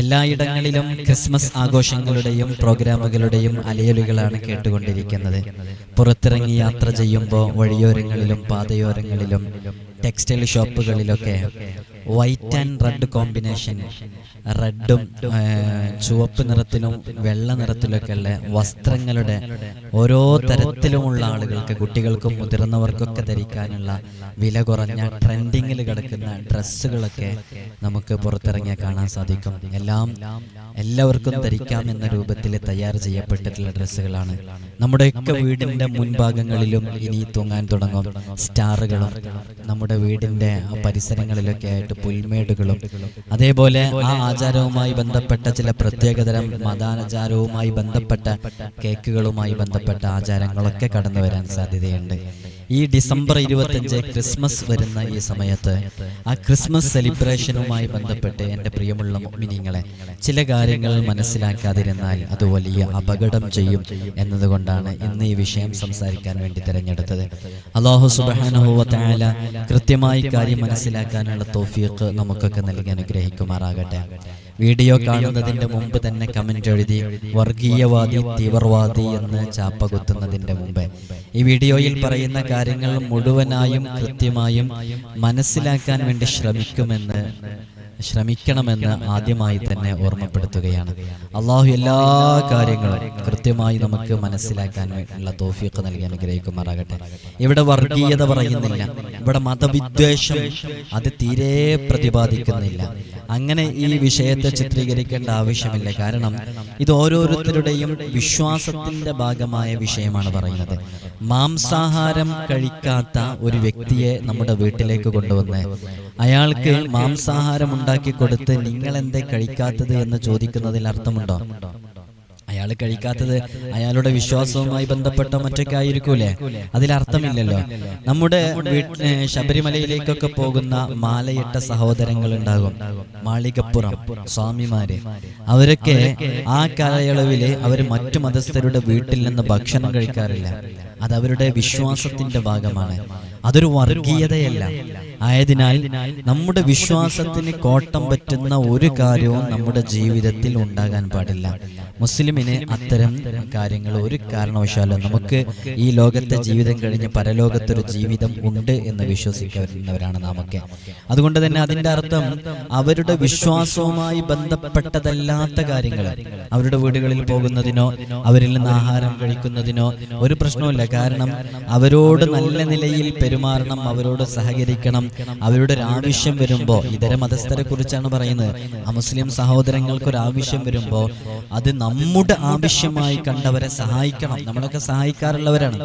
എല്ലായിടങ്ങളിലും Christmas ആഘോഷങ്ങളുടെയും പ്രോഗ്രാമുകളുടെയും അലയലുകളാണ് കേട്ടുകൊണ്ടിരിക്കുന്നത്. പുറത്തിറങ്ങി യാത്ര ചെയ്യുമ്പോൾ വഴിയോരങ്ങളിലും പാതയോരങ്ങളിലും ടെക്സ്റ്റൈൽ ഷോപ്പുകളിലൊക്കെ വൈറ്റ് ആൻഡ് റെഡ് കോമ്പിനേഷൻ റെഡും ചുവപ്പ് നിറത്തിലും വെള്ള നിറത്തിലൊക്കെ ഉള്ള വസ്ത്രങ്ങളുടെ ഓരോ തരത്തിലുമുള്ള ആളുകൾക്ക് കുട്ടികൾക്കും മുതിർന്നവർക്കൊക്കെ ധരിക്കാനുള്ള വില കുറഞ്ഞ ട്രെൻഡിങ്ങിൽ കിടക്കുന്ന ഡ്രസ്സുകളൊക്കെ നമുക്ക് പുറത്തിറങ്ങിയാൽ കാണാൻ സാധിക്കും. എല്ലാം എല്ലാവർക്കും ധരിക്കാം എന്ന രൂപത്തിൽ തയ്യാർ ചെയ്യപ്പെട്ടിട്ടുള്ള ഡ്രസ്സുകളാണ്. നമ്മുടെയൊക്കെ വീടിന്റെ മുൻഭാഗങ്ങളിലും ഇനി തൂങ്ങാൻ തുടങ്ങും സ്റ്റാറുകളും നമ്മുടെ വീടിന്റെ പരിസരങ്ങളിലൊക്കെ ആയിട്ട് പുൽമേടുകളും അതേപോലെ ആ ആചാരവുമായി ബന്ധപ്പെട്ട ചില പ്രത്യേകതരം മതാചാരവുമായി ബന്ധപ്പെട്ട കേക്കുകളുമായി ബന്ധപ്പെട്ട ആചാരങ്ങളൊക്കെ കടന്നു വരാൻ സാധ്യതയുണ്ട്. ഈ ഡിസംബർ ഇരുപത്തഞ്ച് ക്രിസ്മസ് വരുന്ന ഈ സമയത്ത് ആ ക്രിസ്മസ് സെലിബ്രേഷനുമായി ബന്ധപ്പെട്ട് എന്റെ പ്രിയമുള്ള മിനിങ്ങളെ ചില കാര്യങ്ങൾ മനസ്സിലാക്കാതിരുന്നാൽ അത് വലിയ അപകടം ചെയ്യും എന്നതുകൊണ്ടാണ് ഇന്ന് ഈ വിഷയം സംസാരിക്കാൻ വേണ്ടി തിരഞ്ഞെടുത്തത്. അള്ളാഹു സുബാനുഭവത്തായാല കൃത്യമായി കാര്യം മനസ്സിലാക്കാനുള്ള തോഫീക്ക് നമുക്കൊക്കെ നൽകി അനുഗ്രഹിക്കുമാറാകട്ടെ. വീഡിയോ കാണുന്നതിന്റെ മുമ്പ് തന്നെ കമന്റ് എഴുതി വർഗീയവാദി തീവ്രവാദി എന്ന് ചാപ്പ കുത്തുന്നതിന്റെ മുമ്പ്. ഈ വീഡിയോയിൽ പറയുന്ന കാര്യങ്ങൾ മുഴുവനായും കൃത്യമായും മനസ്സിലാക്കാൻ വേണ്ടി ശ്രമിക്കുമെന്ന് ശ്രമിക്കണമെന്ന് ആദ്യമായി തന്നെ ഓർമ്മപ്പെടുത്തുകയാണ്. അള്ളാഹു എല്ലാ കാര്യങ്ങളും കൃത്യമായി നമുക്ക് മനസ്സിലാക്കാൻ വേണ്ടിയുള്ള തോഫിയൊക്കെ നൽകി അനുഗ്രഹിക്കുമാറാകട്ടെ. ഇവിടെ വർഗീയത പറയുന്നില്ല. ഇവിടെ മതവിദ്വേഷം അത് തീരെ പ്രതിപാദിക്കുന്നില്ല. അങ്ങനെ ഈ വിഷയത്തെ ചിത്രീകരിക്കേണ്ട ആവശ്യമില്ല. കാരണം ഇത് ഓരോരുത്തരുടെയും വിശ്വാസത്തിന്റെ ഭാഗമായ വിഷയമാണ് പറയുന്നത്. മാംസാഹാരം കഴിക്കാത്ത ഒരു വ്യക്തിയെ നമ്മുടെ വീട്ടിലേക്ക് കൊണ്ടുവന്ന് അയാൾക്ക് മാംസാഹാരം ഉണ്ടാക്കി കൊടുത്ത് നിങ്ങൾ എന്തേ കഴിക്കാത്തത് എന്ന് ചോദിക്കുന്നതിൽ അർത്ഥമുണ്ടോ? അയാൾ കഴിക്കാത്തത് അയാളുടെ വിശ്വാസവുമായി ബന്ധപ്പെട്ട മറ്റൊക്കെ ആയിരിക്കൂലേ അതിലർത്ഥമില്ലല്ലോ. നമ്മുടെ ശബരിമലയിലേക്കൊക്കെ പോകുന്ന മാലയിട്ട സഹോദരങ്ങൾ ഉണ്ടാകും. മാളികപ്പുറം സ്വാമിമാര്. അവരൊക്കെ ആ കാലയളവിൽ അവർ മറ്റു മതസ്ഥരുടെ വീട്ടിൽ നിന്ന് ഭക്ഷണം കഴിക്കാറില്ല. അത് അവരുടെ വിശ്വാസത്തിന്റെ ഭാഗമാണ്. അതൊരു വർഗീയതയല്ല. ആയതിനാൽ നമ്മുടെ വിശ്വാസത്തിന് കോട്ടം പറ്റുന്ന ഒരു കാര്യവും നമ്മുടെ ജീവിതത്തിൽ ഉണ്ടാകാൻ പാടില്ല. മുസ്ലിമിന് അത്തരം കാര്യങ്ങൾ ഒരു കാരണവശാലും നമുക്ക് ഈ ലോകത്തെ ജീവിതം കഴിഞ്ഞ് പരലോകത്തൊരു ജീവിതം ഉണ്ട് എന്ന് വിശ്വസിക്കുന്നവരാണ് നാമൊക്കെ. അതുകൊണ്ട് തന്നെ അതിന്റെ അർത്ഥം അവരുടെ വിശ്വാസവുമായി ബന്ധപ്പെട്ടതല്ലാത്ത കാര്യങ്ങൾ. അവരുടെ വീടുകളിൽ പോകുന്നതിനോ അവരിൽ നിന്ന് ആഹാരം കഴിക്കുന്നതിനോ ഒരു പ്രശ്നവുമില്ല. കാരണം അവരോട് നല്ല നിലയിൽ പെരുമാറണം അവരോട് സഹകരിക്കണം അവരുടെ ഒരു ആവശ്യം വരുമ്പോൾ ഇതര മതസ്ഥരെ കുറിച്ചാണ് പറയുന്നത്. ആ മുസ്ലിം സഹോദരങ്ങൾക്ക് ഒരു ആവശ്യം വരുമ്പോൾ അത് നമ്മുടെ ആവശ്യമായി കണ്ടവരെ സഹായിക്കണം. നമ്മളൊക്കെ സഹായിക്കാറുള്ളവരാണ്.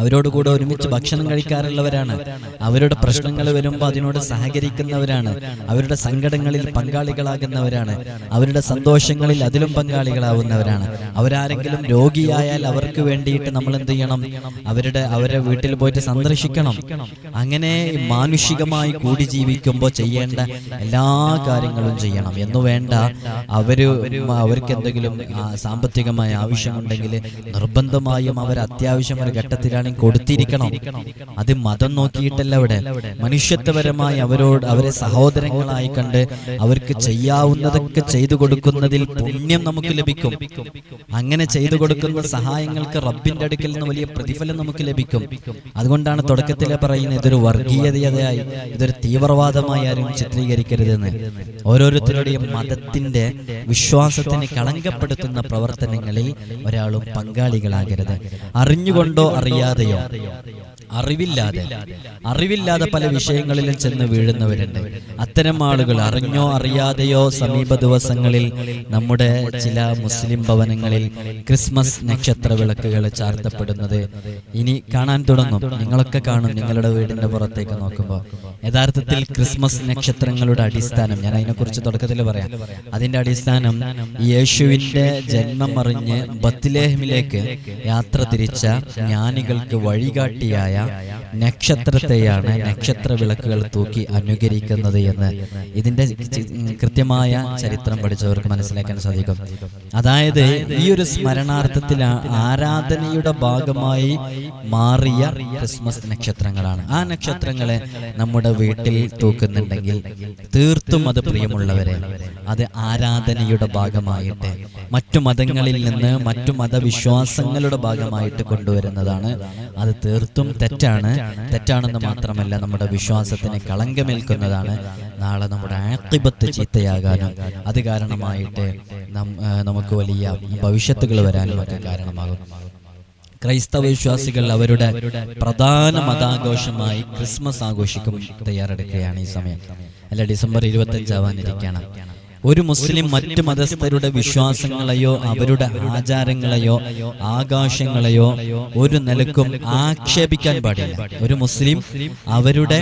അവരോട് കൂടെ ഒരുമിച്ച് ഭക്ഷണം കഴിക്കാറുള്ളവരാണ്. അവരുടെ പ്രശ്നങ്ങൾ വരുമ്പോൾ അതിനോട് സഹകരിക്കുന്നവരാണ്. അവരുടെ സങ്കടങ്ങളിൽ പങ്കാളികളാകുന്നവരാണ്. അവരുടെ സന്തോഷങ്ങളിൽ അതിലും പങ്കാളികളാവുന്നവരാണ്. അവരാരെങ്കിലും രോഗിയായാൽ അവർക്ക് വേണ്ടിയിട്ട് നമ്മൾ എന്ത് ചെയ്യണം? അവരുടെ അവരെ വീട്ടിൽ പോയിട്ട് സന്ദർശിക്കണം. അങ്ങനെ മാനുഷികമായി കൂടി ജീവിക്കുമ്പോൾ ചെയ്യേണ്ട എല്ലാ കാര്യങ്ങളും ചെയ്യണം. എന്നു വേണ്ട അവർ അവർക്ക് എന്തെങ്കിലും സാമ്പത്തികമായ ആവശ്യമുണ്ടെങ്കിൽ നിർബന്ധമായും അവർ അത്യാവശ്യം ഒരു ഘട്ടത്തിലാണെങ്കിൽ കൊടുത്തിരിക്കണം. അത് മതം നോക്കിയിട്ടല്ല അവിടെ. മനുഷ്യത്വപരമായി അവരോട് അവരെ സഹോദരങ്ങളായി കണ്ട് അവർക്ക് ചെയ്യാവുന്നതൊക്കെ ചെയ്തു കൊടുക്കുന്നതിൽ പുണ്യം നമുക്ക് ലഭിക്കും. അങ്ങനെ ചെയ്തു കൊടുക്കുന്ന സഹായങ്ങൾക്ക് റബ്ബിന്റെ അടുക്കൽ നിന്ന് വലിയ പ്രതിഫലം നമുക്ക് ലഭിക്കും. അതുകൊണ്ടാണ് തുടക്കത്തിലെ പറയുന്നത് ഇതൊരു വർഗീയതയായി ഇതൊരു തീവ്രവാദമായി ആരും ചിത്രീകരിക്കരുതെന്ന്. ഓരോരുത്തരുടെയും മതത്തിന്റെ വിശ്വാസത്തിന് കളങ്കപ്പെടുത്തുന്ന പ്രവർത്തനങ്ങളിൽ ഒരാളും പങ്കാളികളാകരുത്. അറിഞ്ഞുകൊണ്ടോ അറിയാതെയോ? അറിവില്ലാതെ. അറിവില്ലാതെ പല വിഷയങ്ങളിലും ചെന്ന് വീഴുന്നവരുണ്ട്. അത്തരം ആളുകൾ അറിഞ്ഞോ അറിയാതെയോ സമീപ ദിവസങ്ങളിൽ നമ്മുടെ ചില മുസ്ലിം ഭവനങ്ങളിൽ ക്രിസ്മസ് നക്ഷത്ര വിളക്കുകൾ ചാർത്തപ്പെടുന്നത് ഇനി കാണാൻ തുടങ്ങും. നിങ്ങളൊക്കെ കാണും നിങ്ങളുടെ വീടിന്റെ പുറത്തേക്ക് നോക്കുമ്പോൾ യഥാർത്ഥത്തിൽ ക്രിസ്മസ് നക്ഷത്രങ്ങളുടെ അടിസ്ഥാനം ഞാൻ അതിനെക്കുറിച്ച് തുടക്കത്തിൽ പറയാം. അതിന്റെ അടിസ്ഥാനം യേശുവിന്റെ ജന്മം അറിഞ്ഞ് ബത്തിലേഹമിലേക്ക് യാത്ര തിരിച്ച ജ്ഞാനികൾക്ക് വഴികാട്ടിയായ നക്ഷത്രത്തെയാണ് നക്ഷത്ര വിളക്കുകൾ തൂക്കി അനുകരിക്കുന്നത് എന്ന് ഇതിന്റെ കൃത്യമായ ചരിത്രം പഠിച്ചവർക്ക് മനസ്സിലാക്കാൻ സാധിക്കും. അതായത് ഈ ഒരു സ്മരണാർത്ഥത്തിൽ ആരാധനയുടെ ഭാഗമായി മാറിയ ക്രിസ്മസ് നക്ഷത്രങ്ങളാണ്. ആ നക്ഷത്രങ്ങളെ നമ്മുടെ വീട്ടിൽ തൂക്കുന്നുണ്ടെങ്കിൽ തീർത്തും അത് പ്രിയമുള്ളവരെ അത് ആരാധനയുടെ ഭാഗമായിട്ട് മറ്റു മതങ്ങളിൽ നിന്ന് മറ്റു മതവിശ്വാസങ്ങളുടെ ഭാഗമായിട്ട് കൊണ്ടുവരുന്നതാണ് അത് തീർത്തും തെറ്റാണ്. തെറ്റാണെന്ന് മാത്രമല്ല നമ്മുടെ വിശ്വാസത്തിന് കളങ്കമേൽക്കുന്നതാണ്. നാളെ നമ്മുടെ ആക്കിബത്ത് ചീത്തയാകാനും അത് കാരണമായിട്ട് നമുക്ക് വലിയ ഭവിഷ്യത്തുകൾ വരാനും ഒക്കെ കാരണമാകും. ക്രൈസ്തവ വിശ്വാസികൾ അവരുടെ പ്രധാന മതാഘോഷമായി ക്രിസ്മസ് ആഘോഷിക്കും തയ്യാറെടുക്കുകയാണ് ഈ സമയം. അല്ല ഡിസംബർ ഇരുപത്തി അഞ്ചാവാനിരിക്കണം ഒരു മുസ്ലിം മറ്റു മതസ്ഥരുടെ വിശ്വാസങ്ങളെയോ അവരുടെ ആചാരങ്ങളെയോ ആകാശങ്ങളെയോ ഒരു നിലക്കും ആക്ഷേപിക്കാൻ പാടില്ല. ഒരു മുസ്ലിം അവരുടെ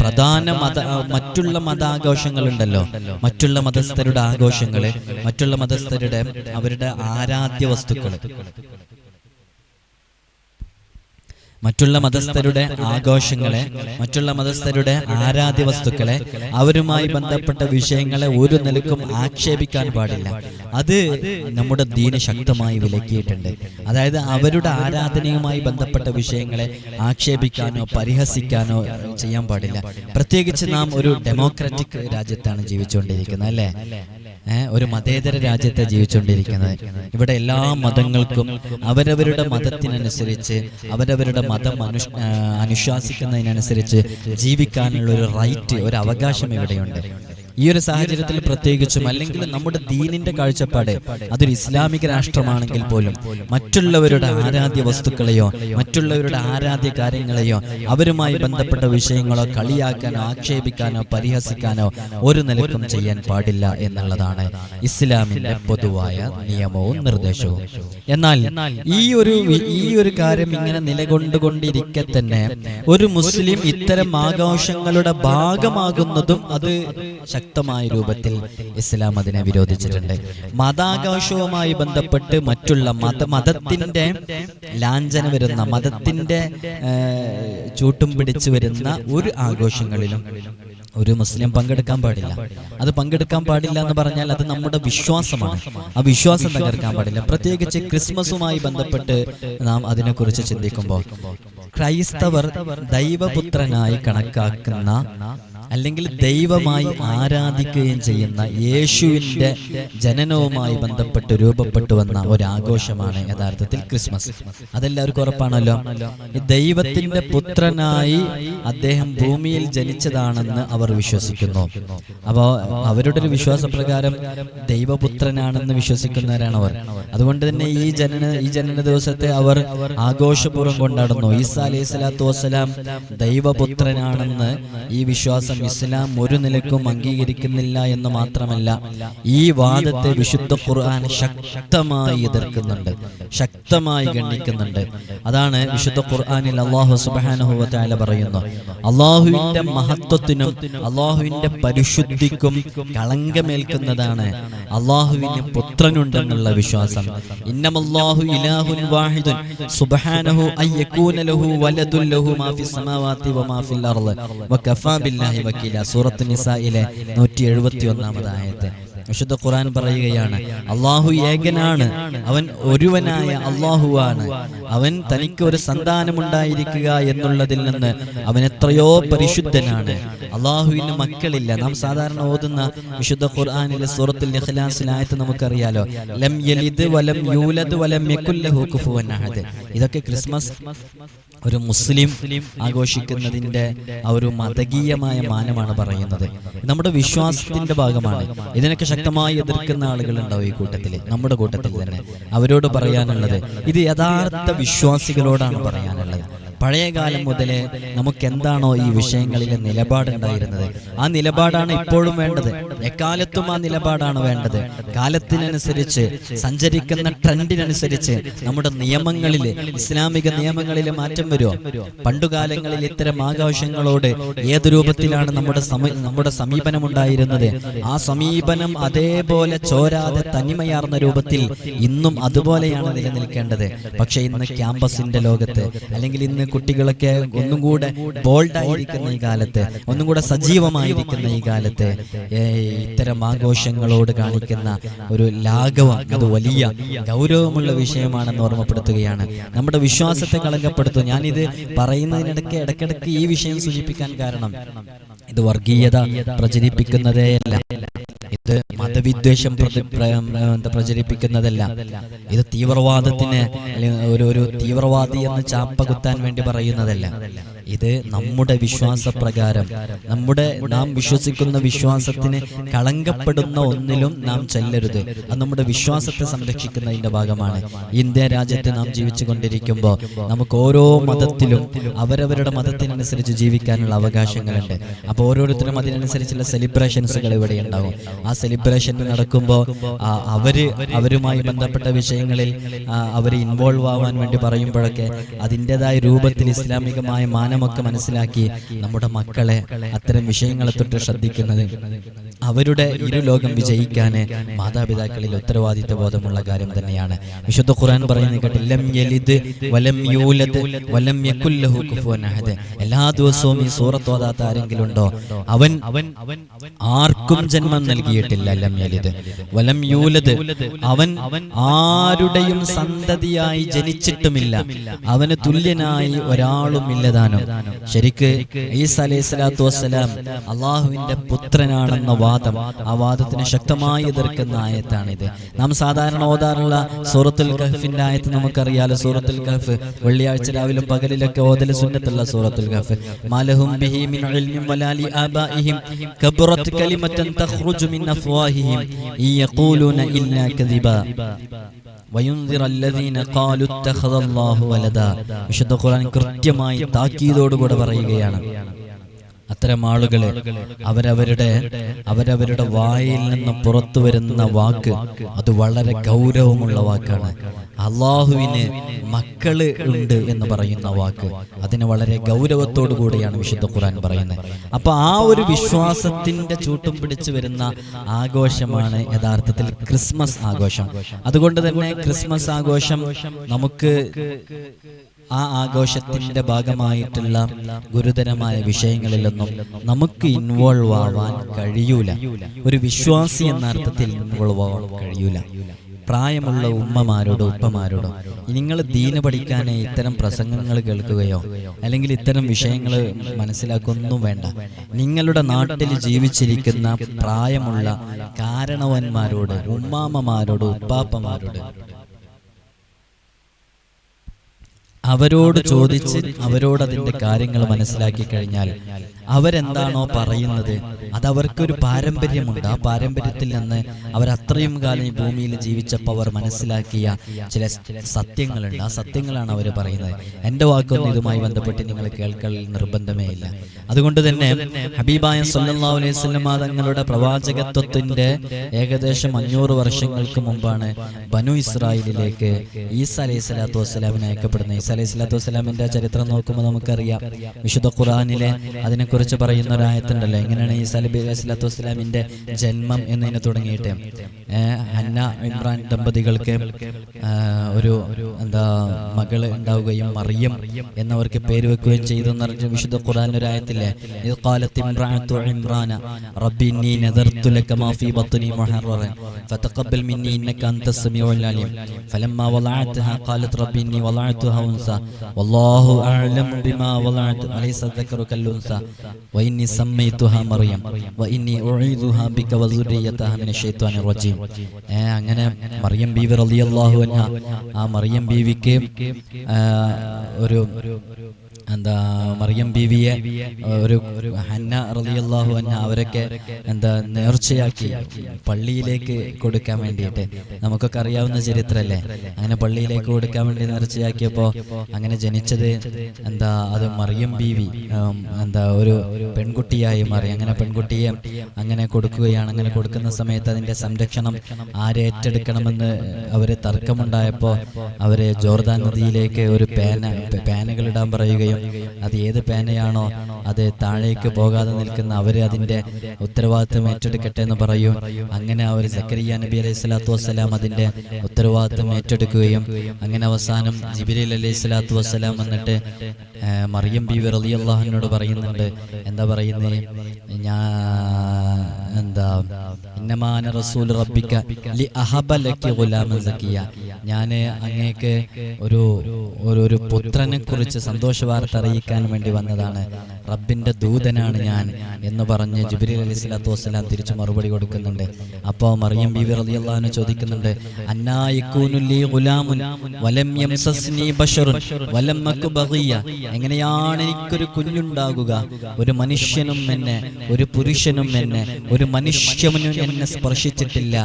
പ്രധാന മത മറ്റുള്ള മതാഘോഷങ്ങളുണ്ടല്ലോ. മറ്റുള്ള മതസ്ഥരുടെ ആഘോഷങ്ങൾ മറ്റുള്ള മതസ്ഥരുടെ അവരുടെ ആരാധ്യ വസ്തുക്കൾ. മറ്റുള്ള മതസ്ഥരുടെ ആഘോഷങ്ങളെ മറ്റുള്ള മതസ്ഥരുടെ ആരാധ്യ വസ്തുക്കളെ അവരുമായി ബന്ധപ്പെട്ട വിഷയങ്ങളെ ഒരു നിലക്കും ആക്ഷേപിക്കാൻ പാടില്ല. അത് നമ്മുടെ ദീന ശക്തമായി വിലക്കിയിട്ടുണ്ട്. അതായത് അവരുടെ ആരാധനയുമായി ബന്ധപ്പെട്ട വിഷയങ്ങളെ ആക്ഷേപിക്കാനോ പരിഹസിക്കാനോ ചെയ്യാൻ പാടില്ല. പ്രത്യേകിച്ച് നാം ഒരു ഡെമോക്രാറ്റിക് രാജ്യത്താണ് ജീവിച്ചുകൊണ്ടിരിക്കുന്നത് അല്ലേ? ഒരു മതേതര രാജ്യത്തെ ജീവിച്ചുകൊണ്ടിരിക്കുന്നത്. ഇവിടെ എല്ലാ മതങ്ങൾക്കും അവരവരുടെ മതത്തിനനുസരിച്ച് അവരവരുടെ മതം അനുഷ് അനുശാസിക്കുന്നതിനനുസരിച്ച് ജീവിക്കാനുള്ള ഒരു റൈറ്റ് ഒരു അവകാശം ഇവിടെയുണ്ട്. ഈ ഒരു സാഹചര്യത്തിൽ പ്രത്യേകിച്ചും അല്ലെങ്കിൽ നമ്മുടെ ദീനിന്റെ കാഴ്ചപ്പാട് അതൊരു ഇസ്ലാമിക രാഷ്ട്രമാണെങ്കിൽ പോലും മറ്റുള്ളവരുടെ ആരാധ്യ വസ്തുക്കളെയോ മറ്റുള്ളവരുടെ ആരാധ്യ കാര്യങ്ങളെയോ അവരുമായി ബന്ധപ്പെട്ട വിഷയങ്ങളോ കളിയാക്കാനോ ആക്ഷേപിക്കാനോ പരിഹസിക്കാനോ ഒരു നിലക്കും ചെയ്യാൻ പാടില്ല എന്നുള്ളതാണ് ഇസ്ലാമിന്റെ പൊതുവായ നിയമവും നിർദ്ദേശവും. എന്നാൽ ഈ ഒരു ഈ ഒരു കാര്യം ഇങ്ങനെ നിലകൊണ്ടുകൊണ്ടിരിക്കെ തന്നെ ഒരു മുസ്ലിം ഇത്തരം ആഘോഷങ്ങളുടെ ഭാഗമാകുന്നതും അത് ശക്തമായ രൂപത്തിൽ ഇസ്ലാം അതിനെ വിരോധിച്ചിട്ടുണ്ട്. മതാഘോഷവുമായി ബന്ധപ്പെട്ട് മറ്റുള്ള മത മതത്തിന്റെ ലാഞ്ചന വരുന്ന മതത്തിന്റെ ചൂട്ടും പിടിച്ചു വരുന്ന ഒരു ആഘോഷങ്ങളിലും ഒരു മുസ്ലിം പങ്കെടുക്കാൻ പാടില്ല. അത് പങ്കെടുക്കാൻ പാടില്ല എന്ന് പറഞ്ഞാൽ അത് നമ്മുടെ വിശ്വാസമാണ്. ആ വിശ്വാസം തകർക്കാൻ പാടില്ല. പ്രത്യേകിച്ച് ക്രിസ്മസുമായി ബന്ധപ്പെട്ട് നാം അതിനെക്കുറിച്ച് ചിന്തിക്കുമ്പോൾ ക്രൈസ്തവർ ദൈവപുത്രനായി കണക്കാക്കുന്ന അല്ലെങ്കിൽ ദൈവമായി ആരാധിക്കുകയും ചെയ്യുന്ന യേശുവിന്റെ ജനനവുമായി ബന്ധപ്പെട്ട് രൂപപ്പെട്ടു വന്ന ഒരാഘോഷമാണ് യഥാർത്ഥത്തിൽ ക്രിസ്മസ്. അതെല്ലാവർക്കും ഉറപ്പാണല്ലോ? ഈ ദൈവത്തിന്റെ പുത്രനായി അദ്ദേഹം ഭൂമിയിൽ ജനിച്ചതാണെന്ന് അവർ വിശ്വസിക്കുന്നു. അപ്പോൾ അവരുടെ ഒരു വിശ്വാസപ്രകാരം ദൈവപുത്രനാണെന്ന് വിശ്വസിക്കുന്നവരാണ് അവർ. അതുകൊണ്ട് തന്നെ ഈ ജനന ഈ ജനന ദിവസത്തെ അവർ ആഘോഷപൂർവം കൊണ്ടാടുന്നു. ഈസ അലൈഹി സ്വലാത്തു വസ്സലാം ദൈവപുത്രനാണെന്ന് ഈ വിശ്വാസം ഇസ്ലാം ഒരു നിലക്കും അംഗീകരിക്കുന്നില്ല എന്ന് മാത്രമല്ല ഈ വാദത്തെ വിശുദ്ധ ഖുർആൻ ശക്തമായി എതിർക്കുന്നുണ്ട് ശക്തമായി ഗണ്ണിക്കുന്നുണ്ട് അതാണ് വിശുദ്ധ ഖുർആനിൽ അള്ളാഹു വ പറയുന്നു അള്ളാഹുവിന്റെ മഹത്വത്തിനും അള്ളാഹുവിന്റെ പരിശുദ്ധിക്കും കളങ്കമേൽക്കുന്നതാണ് അള്ളാഹുവിന് പുത്രനുണ്ടെന്നുള്ള വിശ്വാസം. ഇന്നമല്ലാഹു ഇലാഹുൻ വാഹിദുൻ സുബ്ഹാനഹു ലഹു മാ വമാ ഫിൽ അർൾ വക്കീല സൂറത്ത് നിസായിലെ 171 ഒന്നാമതായത് വിശുദ്ധ ഖുറാൻ പറയുകയാണ് അള്ളാഹു ഏകനാണ് അവൻ ഒരുവനായ അള്ളാഹുവാണ്. അവൻ തനിക്ക് ഒരു സന്താനമുണ്ടായിരിക്കുക എന്നുള്ളതിൽ നിന്ന് അവൻ എത്രയോ പരിശുദ്ധനാണ്. അള്ളാഹുവിന് മക്കളില്ല. നാം സാധാരണ ഓതുന്ന വിശുദ്ധ ഖുർആാനിലെ സൂറത്തിൽ ആയത്ത് നമുക്കറിയാലോ ലം യലിദ് വലം യൂലദ് വലം യകുല്ലഹു കുഫുവൻ അഹദ്. ഇതൊക്കെ ക്രിസ്മസ് ഒരു മുസ്ലിം ആഘോഷിക്കുന്നതിന്റെ ആ ഒരു മതകീയമായ മാനമാണ് പറയുന്നത്. നമ്മുടെ വിശ്വാസത്തിന്റെ ഭാഗമാണ്. ഇതിനൊക്കെ ശക്തമായി എതിർക്കുന്ന ആളുകൾ ഉണ്ടാവും ഈ കൂട്ടത്തിൽ നമ്മുടെ കൂട്ടത്തിൽ തന്നെ. അവരോട് പറയാനുള്ളത് ഇത് യഥാർത്ഥ വിശ്വാസികളോടാണ് പറയാനുള്ളത്. പഴയ കാലം മുതലേ നമുക്ക് എന്താണോ ഈ വിഷയങ്ങളിൽ നിലപാടുണ്ടായിരുന്നത്? ആ നിലപാടാണ് ഇപ്പോഴും വേണ്ടത്. എക്കാലത്തും ആ നിലപാടാണ് വേണ്ടത്. കാലത്തിനനുസരിച്ച് സഞ്ചരിക്കുന്ന ട്രെൻഡിനനുസരിച്ച് നമ്മുടെ നിയമങ്ങളിൽ ഇസ്ലാമിക നിയമങ്ങളിൽ മാറ്റം വരുമോ പണ്ടുകാലങ്ങളിൽ ഇത്തരം ആകാശങ്ങളോട് ഏത് രൂപത്തിലാണ് നമ്മുടെ നമ്മുടെ സമീപനം ഉണ്ടായിരുന്നത് ആ സമീപനം അതേപോലെ ചോരാതെ തനിമയാർന്ന രൂപത്തിൽ ഇന്നും അതുപോലെയാണ് നിലനിൽക്കേണ്ടത്. പക്ഷെ ഇന്ന് ക്യാമ്പസിന്റെ ലോകത്ത് അല്ലെങ്കിൽ ഇന്ന് കുട്ടികളൊക്കെ ഒന്നും കൂടെ ബോൾഡായിരിക്കുന്ന ഈ കാലത്ത് ഒന്നും കൂടെ സജീവമായിരിക്കുന്ന ഈ കാലത്ത് ഇത്തരം ആഘോഷങ്ങളോട് കാണിക്കുന്ന ഒരു ലാഘവം അത് വലിയ ഗൗരവമുള്ള വിഷയമാണെന്ന് ഓർമ്മപ്പെടുത്തുകയാണ്. നമ്മുടെ വിശ്വാസത്തെ കളങ്കപ്പെടുത്തും ഞാനിത് പറയുന്നതിനിടയ്ക്ക് ഇടയ്ക്കിടയ്ക്ക് ഈ വിഷയം സൂചിപ്പിക്കാൻ കാരണം. ഇത് വർഗീയത പ്രചരിപ്പിക്കുന്നതേയല്ല. ഇത് മതവിദ്വേഷം പ്രചരിപ്പിക്കുന്നതല്ല. ഇത് തീവ്രവാദത്തിന് ഒരു ഒരു തീവ്രവാദി എന്ന് ചാപ്പ കുത്താൻ വേണ്ടി പറയുന്നതല്ല. ഇത് നമ്മുടെ വിശ്വാസപ്രകാരം. നമ്മുടെ നാം വിശ്വസിക്കുന്ന വിശ്വാസത്തിന് കളങ്കപ്പെടുന്ന ഒന്നിലും നാം ചെല്ലരുത്. അത് നമ്മുടെ വിശ്വാസത്തെ സംരക്ഷിക്കുന്നതിന്റെ ഭാഗമാണ്. ഇന്ത്യ രാജ്യത്ത് നാം ജീവിച്ചു കൊണ്ടിരിക്കുമ്പോൾ നമുക്ക് ഓരോ മതത്തിലും അവരവരുടെ മതത്തിനനുസരിച്ച് ജീവിക്കാനുള്ള അവകാശങ്ങളുണ്ട്. അപ്പോൾ ഓരോരുത്തരും അതിനനുസരിച്ചുള്ള സെലിബ്രേഷൻസുകൾ ഇവിടെ ഉണ്ടാവും. ആ സെലിബ്രേഷൻ നടക്കുമ്പോൾ അവർ അവരുമായി ബന്ധപ്പെട്ട വിഷയങ്ങളിൽ അവർ ഇൻവോൾവ് ആവാൻ വേണ്ടി പറയുമ്പോഴൊക്കെ അതിന്റെതായ രൂപത്തിൽ ഇസ്ലാമികമായ മാനമൊക്കെ മനസ്സിലാക്കി നമ്മുടെ മക്കളെ അത്തരം വിഷയങ്ങളെ തൊട്ട് ശ്രദ്ധിക്കുന്നത്. അവരുടെ ഇരു ലോകം വിജയിക്കാൻ മാതാപിതാക്കളിൽ ഉത്തരവാദിത്വ ബോധമുള്ള കാര്യം തന്നെയാണ്. വിശുദ്ധ ഖുർആൻ പറയുന്നത് കേട്ട് ലം യലിദ് വലം യൂലദ് വലം യകുല്ലഹു അഹദ്. എല്ലാ ദിവസവും ഈ സൂറത്ത് ഓതാത്ത ആരെങ്കിലും ഉണ്ടോ? അവൻ അവൻ ആർക്കും ജന്മം നൽകിയിട്ടില്ല ലം യലിദ്. വലം യൂലദ് അവൻ ആരുടെയും സന്തതിയായി ജനിച്ചിട്ടുമില്ല. അവന് തുല്യനായി ഒരാളും ഇല്ലതാനും ശരിക്ക് ഈസ അലൈഹി സ്വലാത്തു വസ്സലാം അള്ളാഹുവിന്റെ പുത്രനാണെന്ന വാദം ആ വാദത്തിന് ശക്തമായി എതിർക്കുന്ന ആയത്താണിത്. നാം സാധാരണ ഓതാറുള്ള സൂറത്തുൽ കഹഫിന്റെ ആയത്ത് നമുക്കറിയാലോ. സൂറത്തുൽ കഹഫ് വെള്ളിയാഴ്ച രാവിലെ പകലിലൊക്കെ ഓതൽ സുന്നത്തുള്ള സൂറത്തുൽ കഹഫ്. മലഹും ബിഹി മിൻ ഇൽമിൻ വലാലി ആബാഇഹിം കബറത് കലിമത്തൻ തഖ്റുജു മിൻ അഫ്വാഹിഹിം ഇൻ യഖൂലൂന ഇല്ലാ കദിബാ. വിശുദ്ധ ഖുർആൻ കൃത്യമായി താക്കീതോടുകൂടെ പറയുകയാണ്. അത്തരം ആളുകളെ അവരവരുടെ അവരവരുടെ വായിൽ നിന്ന് പുറത്തു വരുന്ന വാക്ക് അത് വളരെ ഗൗരവമുള്ള വാക്കാണ്. അള്ളാഹുവിന് മക്കൾ ഉണ്ട് എന്ന് പറയുന്ന വാക്ക്. അതിന് വളരെ ഗൗരവത്തോടു കൂടിയാണ് വിശുദ്ധ ഖുർആൻ പറയുന്നത്. അപ്പൊ ആ ഒരു വിശ്വാസത്തിന്റെ ചൂട്ടും പിടിച്ചു വരുന്ന ആഘോഷമാണ് യഥാർത്ഥത്തിൽ ക്രിസ്മസ് ആഘോഷം. അതുകൊണ്ട് തന്നെ ക്രിസ്മസ് ആഘോഷം നമുക്ക് ആ ആഘോഷത്തിന്റെ ഭാഗമായിട്ടുള്ള ഗുരുതരമായ വിഷയങ്ങളിലൊന്നും നമുക്ക് ഇൻവോൾവ് ആവാൻ കഴിയൂല. ഒരു വിശ്വാസി എന്ന അർത്ഥത്തിൽ ഇൻവോൾവ് ആവാൻ കഴിയൂല. പ്രായമുള്ള ഉമ്മമാരോടോ ഉപ്പമാരോടോ നിങ്ങൾ ദീന പഠിക്കാനേ ഇത്തരം പ്രസംഗങ്ങൾ കേൾക്കുകയോ അല്ലെങ്കിൽ ഇത്തരം വിഷയങ്ങൾ മനസ്സിലാക്കൊന്നും വേണ്ട. നിങ്ങളുടെ നാട്ടിൽ ജീവിച്ചിരിക്കുന്ന പ്രായമുള്ള കാരണവന്മാരോട് ഉമ്മാമ്മമാരോട് ഉപ്പാപ്പമാരോട് അവരോട് ചോദിച്ച് അവരോട് അതിന്റെ കാര്യങ്ങൾ മനസ്സിലാക്കി കഴിഞ്ഞാൽ അവരെന്താണോ പറയുന്നത്? അത് അവർക്കൊരു പാരമ്പര്യമുണ്ട്. ആ പാരമ്പര്യത്തിൽ നിന്ന് അവർ അത്രയും കാലം ഈ ഭൂമിയിൽ ജീവിച്ചപ്പോൾ അവർ മനസ്സിലാക്കിയ ചില സത്യങ്ങളുണ്ട് ആ സത്യങ്ങളാണ് അവർ പറയുന്നത്. എന്റെ വാക്കൊന്നും ഇതുമായി ബന്ധപ്പെട്ട് നിങ്ങൾ കേൾക്കൽ നിർബന്ധമേ ഇല്ല അതുകൊണ്ട് തന്നെ ഹബീബായ സല്ലല്ലാഹു അലൈഹി തങ്ങളുടെ പ്രവാചകത്വത്തിന്റെ ഏകദേശം അഞ്ഞൂറ് വർഷങ്ങൾക്ക് മുമ്പാണ് ബനു ഇസ്രായേലിലേക്ക് ഈസ അലൈഹി സ്വലാത്തു വസ്സലാമിനെ അയക്കപ്പെടുന്നത്. ഈസ അലൈഹി സ്വലാത്തു വസ്സലാമിന്റെ ചരിത്രം നോക്കുമ്പോൾ നമുക്കറിയാം. വിശുദ്ധ ഖുറാനിലെ അതിനെക്കുറിച്ച് പറയുന്ന ഒരു ആയത്തുണ്ടല്ലോ എങ്ങനെയാണ് ഈസ അലി അലൈഹി സ്വലാത്തു വസ്സലാമിന്റെ ജന്മം എന്നതിനെ തുടങ്ങിയിട്ട് ഏ, ഹന്ന ഇമ്രാൻ ദമ്പതികൾക്ക് ആ, ഒരു എന്താ മകള് ഉണ്ടാവുകയും മറിയം എന്നവർക്ക് പേര് വെക്കുകയും ചെയ്തു എന്ന് പറഞ്ഞ വിശുദ്ധ ഖുറാൻ ഒരു ആയത്തില്ലേ ഇത് കാലത്ത് ഇമ്രാനത്തു ഇമ്രാന റബ്ബി ഇന്നി നദർതു ലക മാ ഫീ ബത്നി മുഹററൻ فتقبل مني انك انت السميع العليم فلما وضعتها قالت ربي اني وضعتها انثى والله اعلم بما وضعت وليس الذكر كالانثى واني سميتها مريم واني اعيذها بك وذريتها من الشيطان الرجيم ഏ, അങ്ങനെ മറിയം ബീവി റളിയല്ലാഹു അൻഹ ആ മറിയം ബീവിക്ക് ആ, ഒരു എന്താ മറിയം ബീവിയെ ഒരു ഹന്ന റളിയല്ലാഹു അൻഹ അവരൊക്കെ എന്താ നേർച്ചയാക്കി പള്ളിയിലേക്ക് കൊടുക്കാൻ വേണ്ടിയിട്ട് നമുക്കൊക്കെ അറിയാവുന്ന ചരിത്രമല്ലേ അങ്ങനെ പള്ളിയിലേക്ക് കൊടുക്കാൻ വേണ്ടി നേർച്ചയാക്കിയപ്പോൾ അങ്ങനെ ജനിച്ചത് എന്താ അത് മറിയം ബീവി ഉം, എന്താ ഒരു പെൺകുട്ടിയായി മാറി. അങ്ങനെ പെൺകുട്ടിയെ അങ്ങനെ കൊടുക്കുകയാണ്. അങ്ങനെ കൊടുക്കുന്ന സമയത്ത് അതിന്റെ സംരക്ഷണം ആരെ ഏറ്റെടുക്കണമെന്ന് അവർ തർക്കമുണ്ടായപ്പോൾ അവർ ജോർദാൻ നദിയിലേക്ക് ഒരു പേന പേനകൾ ഇടാൻ പറയുകയും അത് ഏത് പേനയാണോ അത് താഴേക്ക് പോകാതെ നിൽക്കുന്ന അവർ അതിന്റെ ഉത്തരവാദിത്വം ഏറ്റെടുക്കട്ടെ എന്ന് പറയും. അങ്ങനെ അവർ സക്കരിയ നബി അലൈഹി സ്വലാത്തു വസ്സലാം അതിന്റെ ഉത്തരവാദിത്വം ഏറ്റെടുക്കുകയും അങ്ങനെ അവസാനം ജിബിരിൽ അലൈഹി സ്വലാത്തു വസ്സലാം വന്നിട്ട് മറിയം ബി റലി അള്ളാഹിനോട് പറയുന്നുണ്ട് എന്താ പറയുന്നത് ഞാൻ എന്താ? ഇന്നമാന റസൂൽ റബ്ബിക്ക ഗുലാമൻ സക്കിയ. ഞാൻ അങ്ങേക്ക് ഒരു ഒരു പുത്രനെ കുറിച്ച് സന്തോഷ വാർത്ത അറിയിക്കാൻ വേണ്ടി വന്നതാണ്. റബ്ബിന്റെ ദൂതനാണ് ഞാൻ എന്ന് പറഞ്ഞ് ജിബ്രീൽ അലൈഹി സ്വലാത്തു വസ്സലാം തിരിച്ചു മറുപടി കൊടുക്കുന്നുണ്ട്. അപ്പോൾ മറിയം ബീവി റളിയല്ലാഹു ചോദിക്കുന്നുണ്ട് ഗുലാമുൻ വലം വലം എങ്ങനെയാണ് എനിക്കൊരു കുഞ്ഞുണ്ടാകുക? ഒരു മനുഷ്യനും എന്നെ ഒരു പുരുഷനും എന്നെ ഒരു മനുഷ്യനും എന്നെ സ്പർശിച്ചിട്ടില്ല.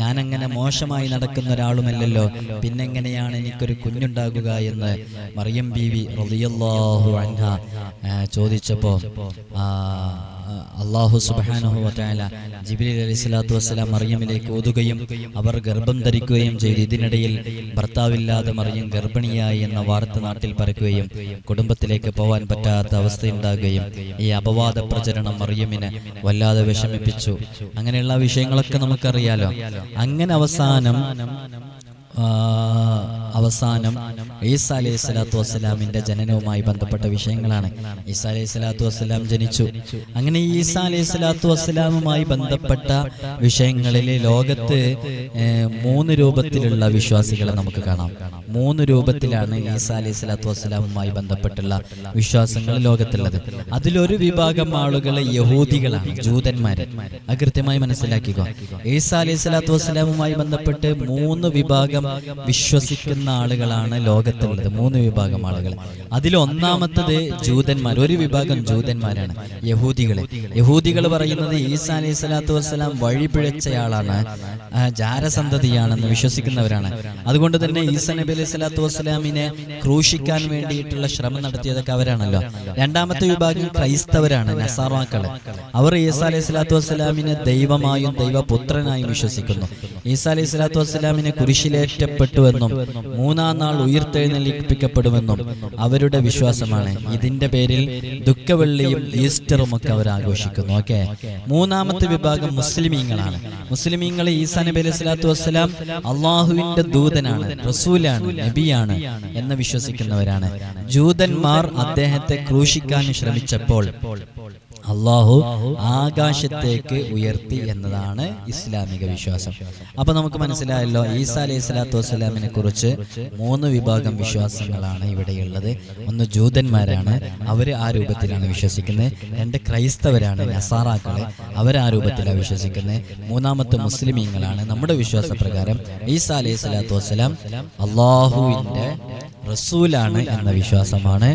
ഞാൻ അങ്ങനെ മോശമായി നടക്കുന്ന ഒരാളുമല്ലല്ലോ. പിന്നെങ്ങനെയാണ് എനിക്കൊരു കുഞ്ഞുണ്ടാകുക എന്ന് മറിയം ബീവി റളിയല്ലാഹു അൻഹ ആ, ചോദിച്ചപ്പോ അള്ളാഹു സുബാനുഹുല ജിബിലി അലൈഹി സ്വലാത്തു വസ്സലാം മറിയമിലേക്ക് ഓതുകയും അവർ ഗർഭം ധരിക്കുകയും ചെയ്തു. ഇതിനിടയിൽ ഭർത്താവില്ലാതെ മറിയം ഗർഭിണിയായി എന്ന വാർത്ത നാട്ടിൽ പരക്കുകയും കുടുംബത്തിലേക്ക് പോവാൻ പറ്റാത്ത അവസ്ഥയുണ്ടാകുകയും ഈ അപവാദ പ്രചരണം മറിയമിനെ വല്ലാതെ വിഷമിപ്പിച്ചു. അങ്ങനെയുള്ള വിഷയങ്ങളൊക്കെ നമുക്കറിയാലോ. അങ്ങനെ അവസാനം അവസാനം ഈസ അലൈഹി സ്വലാത്തു വസ്സലാമിന്റെ ജനനവുമായി ബന്ധപ്പെട്ട വിഷയങ്ങളാണ്. ഈസ അലൈഹി സ്വലാത്തു വസ്സലാം ജനിച്ചു. അങ്ങനെ ഈസ അലൈഹി സ്വലാത്തു വസ്സലാമുമായി ബന്ധപ്പെട്ട വിഷയങ്ങളിൽ ലോകത്ത് മൂന്ന് രൂപത്തിലുള്ള വിശ്വാസികളെ നമുക്ക് കാണാം. മൂന്ന് രൂപത്തിലാണ് ഈസ അലൈഹി സ്വലാത്തു വസ്സലാമുമായി ബന്ധപ്പെട്ടുള്ള വിശ്വാസങ്ങൾ ലോകത്തുള്ളത്. അതിലൊരു വിഭാഗം ആളുകൾ യഹൂദികളാണ് ജൂതന്മാര്. അത് കൃത്യമായി മനസ്സിലാക്കിക്കോ. ഈസ അലൈഹി സ്വലാത്തു വസ്സലാമുമായി ബന്ധപ്പെട്ട് മൂന്ന് വിഭാഗം വിശ്വസിക്കുന്ന ആളുകളാണ് ലോകത്തുള്ളത്. മൂന്ന് വിഭാഗം ആളുകൾ. അതിൽ ഒന്നാമത്തത് ജൂതന്മാർ. ഒരു വിഭാഗം ജൂതന്മാരാണ്. യഹൂദികൾ യഹൂദികൾ പറയുന്നത് ഈസാ അലൈഹി സ്വലാത്തു വസ്സലാം വഴിപിഴച്ചയാളാണ് ജാരസന്തതിയാണെന്ന് വിശ്വസിക്കുന്നവരാണ്. അതുകൊണ്ട് തന്നെ ഈസ നബി അലൈഹി സ്വലാത്തു വസ്സലാമിനെ ക്രൂശിക്കാൻ വേണ്ടിയിട്ടുള്ള ശ്രമം നടത്തിയതൊക്കെ അവരാണല്ലോ. രണ്ടാമത്തെ വിഭാഗം ക്രൈസ്തവരാണ് നസാറാക്കൾ. അവർ ഈസ അലൈഹി സ്വലാത്തു വസ്സലാമിനെ ദൈവമായും ദൈവപുത്രനായും വിശ്വസിക്കുന്നു. ഈസ അലൈഹി സ്വലാത്തു വസ്സലാമിനെ കുരിശിലേറ്റപ്പെട്ടുവെന്നും മൂന്നാം നാൾ ഉയർത്തെഴുന്നേൽപ്പിക്കപ്പെടുമെന്നും അവരുടെ വിശ്വാസമാണ്. ഇതിന്റെ പേരിൽ ദുഃഖവെള്ളിയും ഈസ്റ്ററും ഒക്കെ അവർ ആഘോഷിക്കുന്നു. ഓക്കെ? മൂന്നാമത്തെ വിഭാഗം മുസ്ലിമീങ്ങളാണ്. മുസ്ലിമീങ്ങൾ ഈസാ നബി അലൈഹി സ്വലാത്തു വസ്സലാം അള്ളാഹുവിന്റെ ദൂതനാണ് റസൂലാണ് നബിയാണ് എന്ന് വിശ്വസിക്കുന്നവരാണ്. ജൂതന്മാർ അദ്ദേഹത്തെ ക്രൂശിക്കാൻ ശ്രമിച്ചപ്പോൾ അള്ളാഹു ആകാശത്തേക്ക് ഉയർത്തി എന്നതാണ് ഇസ്ലാമിക വിശ്വാസം. അപ്പൊ നമുക്ക് മനസ്സിലായല്ലോ ഈസാ അലൈഹി സ്വലാത്തു വസ്സലാമിനെ കുറിച്ച് മൂന്ന് വിഭാഗം വിശ്വാസങ്ങളാണ് ഇവിടെയുള്ളത്. ഒന്ന് ജൂതന്മാരാണ് അവർ ആ രൂപത്തിലാണ് വിശ്വസിക്കുന്നത്. രണ്ട് ക്രൈസ്തവരാണ് നസാറാക്കൾ അവർ ആ രൂപത്തിലാണ് വിശ്വസിക്കുന്നത്. മൂന്നാമത്തെ മുസ്ലിമീങ്ങളാണ് നമ്മുടെ വിശ്വാസപ്രകാരം ഈസാ അലൈഹി സ്വലാത്തു വസ്സലാം അള്ളാഹുവിന്റെ റസൂലാണ് എന്ന വിശ്വാസമാണ്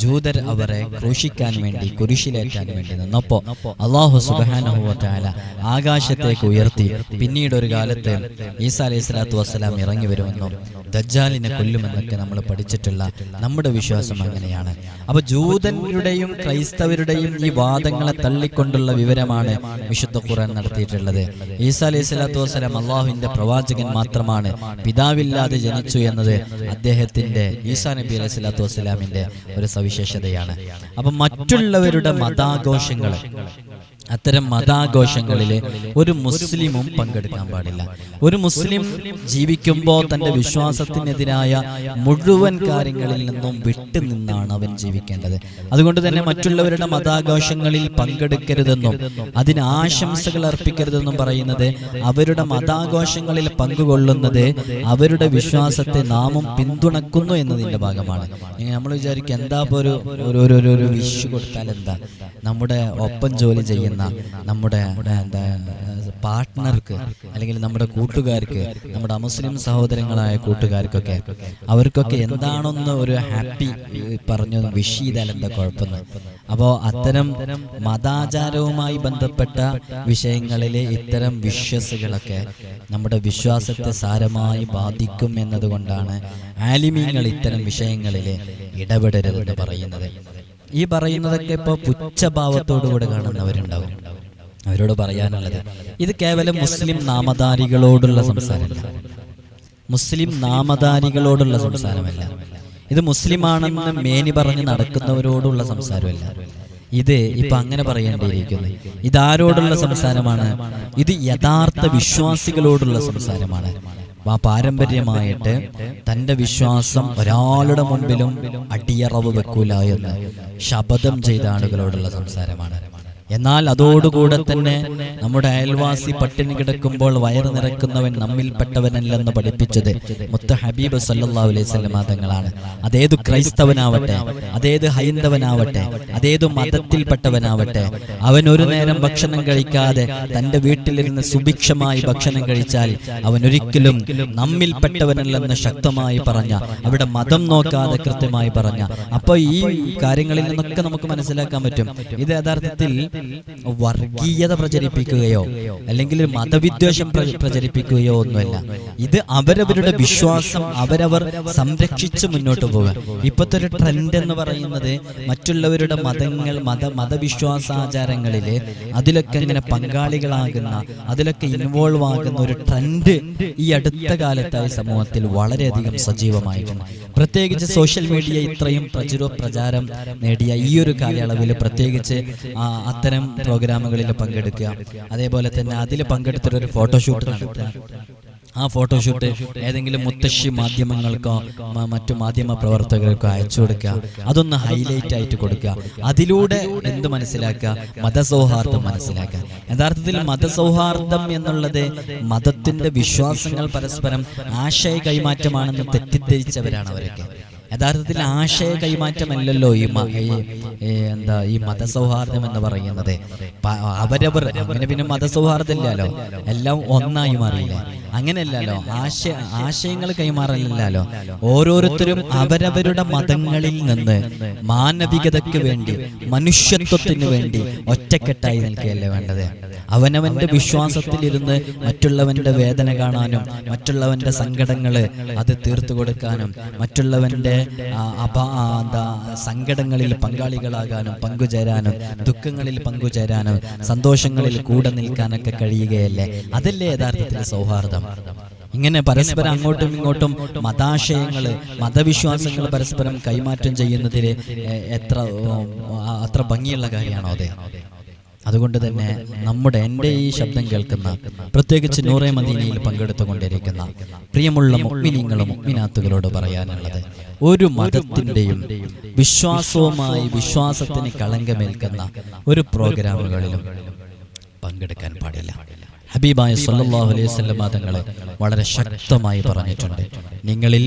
ജൂതർ അവരെ ക്രൂശിക്കാൻ വേണ്ടി കുരിശിലേറ്റാൻ വേണ്ടി നിന്നപ്പോ അള്ളാഹു സുബാനഹുല ആകാശത്തേക്ക് ഉയർത്തി പിന്നീട് ഒരു കാലത്ത് ഈസാ അലൈഹി സ്വലാത്തു വസ്സലാം ഇറങ്ങി വരുമെന്നും ദജ്ജാലിനെ കൊല്ലുമെന്നൊക്കെ നമ്മൾ പഠിച്ചിട്ടുള്ള നമ്മുടെ വിശ്വാസം അങ്ങനെയാണ്. അപ്പൊ ജൂതന്മാരുടെയും ക്രൈസ്തവരുടെയും ഈ വാദങ്ങളെ തള്ളിക്കൊണ്ടുള്ള വിവരമാണ് വിശുദ്ധ ഖുർആൻ നടത്തിയിട്ടുള്ളത്. ഈസാ അലൈഹി സ്വലാത്തു വസ്സലാം അള്ളാഹുവിന്റെ പ്രവാചകൻ മാത്രമാണ് പിതാവില്ലാതെ ജനിച്ചു എന്നത് അദ്ദേഹത്തിന്റെ ഈസാ നബി അലൈഹി സ്വലാത്തു വസ്സലാമിന്റെ ഒരു സവിശേഷതയാണ്. അപ്പൊ മറ്റുള്ളവരുടെ മതാഘോഷങ്ങൾ അത്തരം മതാഘോഷങ്ങളിൽ ഒരു മുസ്ലിമും പങ്കെടുക്കാൻ പാടില്ല. ഒരു മുസ്ലിം ജീവിക്കുമ്പോൾ തന്റെ വിശ്വാസത്തിനെതിരായ മുഴുവൻ കാര്യങ്ങളിൽ നിന്നും വിട്ടു നിന്നാണ് അവൻ ജീവിക്കേണ്ടത്. അതുകൊണ്ട് തന്നെ മറ്റുള്ളവരുടെ മതാഘോഷങ്ങളിൽ പങ്കെടുക്കരുതെന്നും അതിന് ആശംസകൾ അർപ്പിക്കരുതെന്നും പറയുന്നത് അവരുടെ മതാഘോഷങ്ങളിൽ പങ്കുകൊള്ളുന്നത് അവരുടെ വിശ്വാസത്തെ നാമും പിന്തുണക്കുന്നു എന്നതിന്റെ ഭാഗമാണ്. നമ്മൾ വിചാരിക്കും എന്താ ഒരു ഒരു വിഷു കൊടുത്താൽ എന്താ? നമ്മുടെ ഒപ്പം ജോലി ചെയ്യുന്ന നമ്മുടെ എന്താ പാർട്ട്ണർക്ക് അല്ലെങ്കിൽ നമ്മുടെ കൂട്ടുകാർക്ക് നമ്മുടെ മുസ്ലിം സഹോദരങ്ങളായ കൂട്ടുകാർക്കൊക്കെ അവർക്കൊക്കെ എന്താണെന്ന് ഒരു ഹാപ്പി പറഞ്ഞു വിഷ് ചെയ്താൽ എന്താ കുഴപ്പമെന്ന് അപ്പോൾ അത്തരം മതാചാരവുമായി ബന്ധപ്പെട്ട വിഷയങ്ങളിലെ ഇത്തരം വിശ്വസുകളൊക്കെ നമ്മുടെ വിശ്വാസത്തെ സാരമായി ബാധിക്കും എന്നതുകൊണ്ടാണ് ആലിമീങ്ങൾ ഇത്തരം വിഷയങ്ങളിൽ ഇടപെടരുതെന്ന് പറയുന്നത്. ഈ പറയുന്നതൊക്കെ ഇപ്പോൾ പുച്ഛഭാവത്തോടുകൂടെ കാണുന്നവരുണ്ടാവും. അവരോട് പറയാനുള്ളത് ഇത് കേവലം മുസ്ലിം നാമധാരികളോടുള്ള സംസാരമല്ല. മുസ്ലിം നാമധാരികളോടുള്ള സംസാരമല്ല. ഇത് മുസ്ലിമാണെന്ന് മേനി പറഞ്ഞ് നടക്കുന്നവരോടുള്ള സംസാരമല്ല. ഇത് ഇപ്പൊ അങ്ങനെ പറയേണ്ടിയിരിക്കുന്നു. ഇതാരോടുള്ള സംസാരമാണ്? ഇത് യഥാർത്ഥ വിശ്വാസികളോടുള്ള സംസാരമാണ്. ആ പാരമ്പര്യമായിട്ട് തന്റെ വിശ്വാസം ഒരാളുടെ മുമ്പിലും അടിയറവ് വെക്കൂല എന്ന് ശപഥം ചെയ്ത ആളുകളോടുള്ള സംസാരമാണ്. എന്നാൽ അതോടുകൂടെ തന്നെ നമ്മുടെ അയൽവാസി പട്ടിണി കിടക്കുമ്പോൾ വയറ് നിറക്കുന്നവൻ നമ്മിൽപ്പെട്ടവനല്ലെന്ന് പഠിപ്പിച്ചത് മുത്ത ഹബീബ് സല്ലാ അലൈഹി വസല്ലമ തങ്ങളാണ് അതേതു ക്രൈസ്തവനാവട്ടെ അതേത് ഹൈന്ദവനാവട്ടെ അതേത് മതത്തിൽപ്പെട്ടവനാവട്ടെ അവൻ ഒരു നേരം ഭക്ഷണം കഴിക്കാതെ തന്റെ വീട്ടിലിരുന്ന് സുഭിക്ഷമായി ഭക്ഷണം കഴിച്ചാൽ അവൻ ഒരിക്കലും നമ്മിൽപ്പെട്ടവനല്ലെന്ന് ശക്തമായി പറഞ്ഞ അവിടെ മതം നോക്കാതെ കൃത്യമായി പറഞ്ഞ. അപ്പൊ ഈ കാര്യങ്ങളിൽ നിന്നൊക്കെ നമുക്ക് മനസ്സിലാക്കാൻ പറ്റും. ഇത് യഥാർത്ഥത്തിൽ വർഗീയത പ്രചരിപ്പിക്കുകയോ അല്ലെങ്കിൽ മതവിദ്വേഷം പ്രചരിപ്പിക്കുകയോ ഒന്നുമല്ല. ഇത് അവരവരുടെ വിശ്വാസം അവരവർ സംരക്ഷിച്ച് മുന്നോട്ട് പോകുക ഇപ്പോഴത്തെ ഒരു ട്രെൻഡ് എന്ന് പറയുന്നത് മറ്റുള്ളവരുടെ മതങ്ങൾ മത മതവിശ്വാസാചാരങ്ങളിൽ അതിലൊക്കെ ഇങ്ങനെ പങ്കാളികളാകുന്ന അതിലൊക്കെ ഇൻവോൾവ് ആകുന്ന ഒരു ട്രെൻഡ് ഈ അടുത്ത കാലത്തായി സമൂഹത്തിൽ വളരെയധികം സജീവമായിട്ടുണ്ട്. പ്രത്യേകിച്ച് സോഷ്യൽ മീഡിയ ഇത്രയും പ്രചുര പ്രചാരം നേടിയ ഈ ഒരു കാലയളവിൽ പ്രത്യേകിച്ച് അത്തരം പ്രോഗ്രാമുകളിൽ പങ്കെടുക്കുക. അതേപോലെ തന്നെ അതിൽ പങ്കെടുത്തിട്ടൊരു ഫോട്ടോഷൂട്ട് നടത്തുക. ആ ഫോട്ടോഷൂട്ട് ഏതെങ്കിലും മുത്തശ്ശി മാധ്യമങ്ങൾക്കോ മറ്റു മാധ്യമ പ്രവർത്തകർക്കോ അയച്ചു കൊടുക്കുക. അതൊന്ന് ഹൈലൈറ്റ് ആയിട്ട് കൊടുക്കുക. അതിലൂടെ എന്ത് മനസ്സിലാക്കുക? മതസൗഹാർദ്ദം മനസ്സിലാക്കുക. യഥാർത്ഥത്തിൽ മതസൗഹാർദ്ദം എന്നുള്ളത് മതത്തിന്റെ വിശ്വാസങ്ങൾ പരസ്പരം ആശയ കൈമാറ്റമാണെന്ന് തെറ്റിദ്ധരിച്ചവരാണ് അവരൊക്കെ. യഥാർത്ഥത്തിൽ ആശയ കൈമാറ്റമല്ലല്ലോ ഈ എന്താ ഈ മതസൗഹാർദ്ദം എന്ന് പറയുന്നത്. അവരവർ അങ്ങനെ പിന്നെ മതസൗഹാർദ്ദമില്ലല്ലോ. എല്ലാം ഒന്നായി മാറിയില്ലേ? അങ്ങനെയല്ലല്ലോ. ആശയ ആശയങ്ങൾ കൈമാറലില്ലല്ലോ. ഓരോരുത്തരും അവരവരുടെ മതങ്ങളിൽ നിന്ന് മാനവികതയ്ക്ക് വേണ്ടി മനുഷ്യത്വത്തിന് വേണ്ടി ഒറ്റക്കെട്ടായി നിൽക്കുകയല്ലേ വേണ്ടത്? അവനവന്റെ വിശ്വാസത്തിലിരുന്ന് മറ്റുള്ളവന്റെ വേദന കാണാനും മറ്റുള്ളവന്റെ സങ്കടങ്ങൾ അത് തീർത്തു കൊടുക്കാനും മറ്റുള്ളവന്റെ സങ്കടങ്ങളിൽ പങ്കാളികളാകാനും പങ്കുചേരാനും ദുഃഖങ്ങളിൽ പങ്കുചേരാനും സന്തോഷങ്ങളിൽ കൂടെ നിൽക്കാനൊക്കെ കഴിയുകയല്ലേ? അതല്ലേ യഥാർത്ഥത്തിൽ സൗഹാർദ്ദം. ഇങ്ങനെ പരസ്പരം അങ്ങോട്ടും ഇങ്ങോട്ടും മതാശയങ്ങൾ മതവിശ്വാസങ്ങൾ പരസ്പരം കൈമാറ്റം ചെയ്യുന്നതിൽ എത്ര അത്ര ഭംഗിയുള്ള കാര്യമാണോ അതെ? അതുകൊണ്ട് തന്നെ നമ്മുടെ എന്റെ ഈ ശബ്ദം കേൾക്കുന്ന പ്രത്യേകിച്ച് നൂറെ മദീനയിൽ പങ്കെടുത്തുകൊണ്ടിരിക്കുന്ന പ്രിയമുള്ള മുഗ്മിനീങ്ങളും മുഗ്മിനാത്തുകളോട് പറയാനുള്ളത് ഒരു മതത്തിന്റെയും വിശ്വാസവുമായി വിശ്വാസത്തിന് കളങ്കമേൽക്കുന്ന ഒരു പ്രോഗ്രാമുകളിലും പങ്കെടുക്കാൻ പാടില്ല. ഹബീബായ സല്ലാഹു അലൈഹി വസല്ലം തങ്ങളെ വളരെ ശക്തമായി പറഞ്ഞിട്ടുണ്ട്. നിങ്ങളിൽ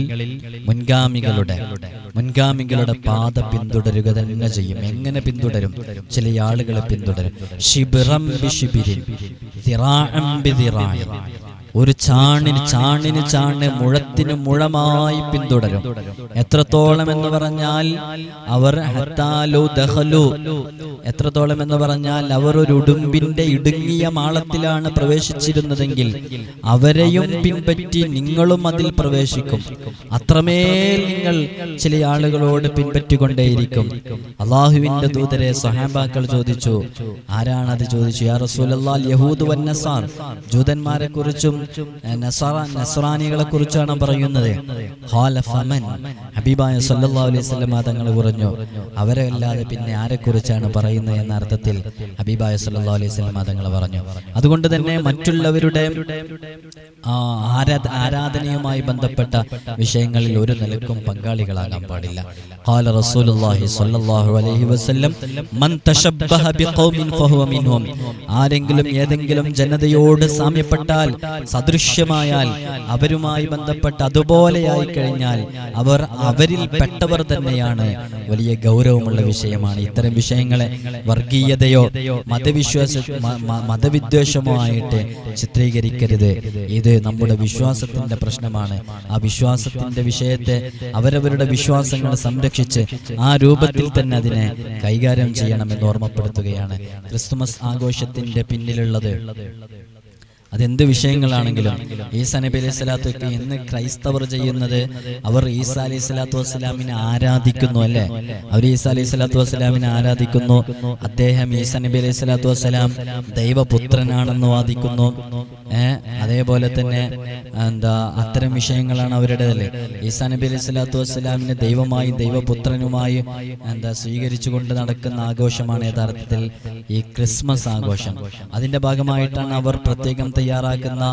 മുൻഗാമികളുടെ മുൻഗാമികളുടെ പാത പിന്തുടരുക തന്നെ ചെയ്യും. എങ്ങനെ പിന്തുടരും? ചില ആളുകളെ പിന്തുടരും. ശിബിറം ഒരു ചാണിന് ചാണിന് ചാണ് മുഴത്തിന് മുഴമായി പിന്തുടരും. എത്രത്തോളം എന്ന് പറഞ്ഞാൽ അവർ ഹത്താലു എത്രത്തോളം എന്ന് പറഞ്ഞാൽ അവർ ഒരു ഉടുമ്പിന്റെ ഇടുങ്ങിയ മാളത്തിലാണ് പ്രവേശിച്ചിരുന്നതെങ്കിൽ അവരെയും പിൻപറ്റി നിങ്ങളും അതിൽ പ്രവേശിക്കും. അത്രമേൽ നിങ്ങൾ ചില ആളുകളോട് പിൻപറ്റിക്കൊണ്ടേയിരിക്കും. അള്ളാഹുവിന്റെ ദൂതരെ സഹാബാക്കൾ ചോദിച്ചു ആരാണത്? ചോദിച്ചു യാ റസൂലല്ലാൽ യഹൂദ് വന്നസാർ ജൂതന്മാരെ കുറിച്ചും നസ്രാനികളെ കുറിച്ചാണ് പറയുന്നത്. ഹബീബായ സല്ലല്ലാഹു അലൈഹി വസല്ലം തങ്ങൾ പറഞ്ഞു അവരെ അല്ലാതെ പിന്നെ ആരെ കുറിച്ചാണ് പറയുന്നത് എന്ന അർത്ഥത്തിൽ ഹബീബായ സല്ലാ അലൈഹി തങ്ങൾ പറഞ്ഞു. അതുകൊണ്ട് തന്നെ മറ്റുള്ളവരുടെ ആരാധനയുമായി ബന്ധപ്പെട്ട വിഷയങ്ങളിൽ ഒരു നിലക്കും പങ്കാളികളാകാൻ പാടില്ല. ഖാല റസൂലുള്ളാഹി സ്വല്ലല്ലാഹു അലൈഹി വസല്ലം മൻ തശബ്ബഹ بقوم ഫഹുവ മിൻഹും ആരെങ്കിലും ഏതെങ്കിലും ജനതയോട് സാമ്യപ്പെട്ടാൽ സദൃശ്യമായാൽ അവരുമായി ബന്ധപ്പെട്ട് അതുപോലെയായി കഴിഞ്ഞാൽ അവർ അവരിൽ പെട്ടവർ തന്നെയാണ്. വലിയ ഗൗരവമുള്ള വിഷയമാണ് ഇത്തരം വിഷയങ്ങളെ വർഗീയതയോ മതവിശ്വാസ മതവിദ്വേഷമോ ആയിട്ട് ചിത്രീകരിക്കരുത്. ഇത് നമ്മുടെ വിശ്വാസത്തിന്റെ പ്രശ്നമാണ്. ആ വിശ്വാസത്തിന്റെ വിഷയത്തെ അവരവരുടെ വിശ്വാസങ്ങൾ സംരക്ഷിച്ച് ആ രൂപത്തിൽ തന്നെ അതിനെ കൈകാര്യം ചെയ്യണമെന്ന് ഓർമ്മപ്പെടുത്തുകയാണ്. ക്രിസ്തുമസ് ആഘോഷത്തിന്റെ പിന്നിലുള്ളത് അതെന്ത് വിഷയങ്ങളാണെങ്കിലും ഈസ നബി അലൈഹി സ്വലാത്തൊക്കെ ഇന്ന് ക്രൈസ്തവർ ചെയ്യുന്നത് അവർ ഈസ അലൈഹി സ്വലാത്തു വസ്സലാമിനെ ആരാധിക്കുന്നു അല്ലേ? അവർ ഈസ അലൈഹി സ്വലാത്തു വസ്സലാമിനെ ആരാധിക്കുന്നു. അദ്ദേഹം ഈസ നബി അലൈഹി സ്വലാത്തു വസ്സലാം ദൈവപുത്രനാണെന്ന് വാദിക്കുന്നു. അതേപോലെ തന്നെ എന്താ അത്തരം വിഷയങ്ങളാണ് അവരുടേതല്ലേ ഈസാ നബി അലൈഹി സ്വലാത്തു വസ്സലാമിനെ ദൈവമായും ദൈവപുത്രനുമായി എന്താ സ്വീകരിച്ചുകൊണ്ട് നടക്കുന്ന ആഘോഷമാണ് യഥാർത്ഥത്തിൽ ഈ ക്രിസ്മസ് ആഘോഷം. അതിന്റെ ഭാഗമായിട്ടാണ് അവർ പ്രത്യേകം തയ്യാറാക്കുന്ന